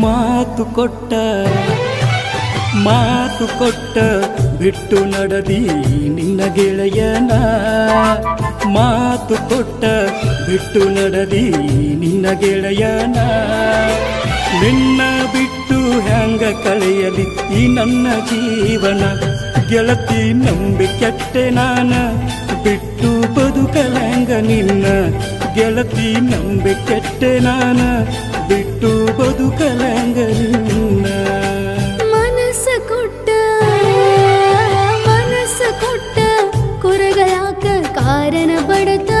ಮಾತು ಕೊಟ್ಟ ಮಾತು ಕೊಟ್ಟ, ಬಿಟ್ಟು ನಡದಿ ನಿನ್ನ ಗೆಳೆಯನ. ಮಾತು ಕೊಟ್ಟ, ಬಿಟ್ಟು ನಡದಿ ನಿನ್ನ ಗೆಳೆಯನ. ನಿನ್ನ ಬಿಟ್ಟು ಹ್ಯಾಂಗ ಕಳೆಯಲಿ ಈ ನನ್ನ ಜೀವನ? ಗೆಳತಿ ನಂಬಿ ಕೆಟ್ಟೆ ನಾನ, ಬಿಟ್ಟು ಬದುಕಲಂಗ ನಿನ್ನ. ಗೆಳತಿ ನಂಬಿ ಕೆಟ್ಟೆ ನಾನ, ಬಿಟ್ಟು ஹரணப்படுத்த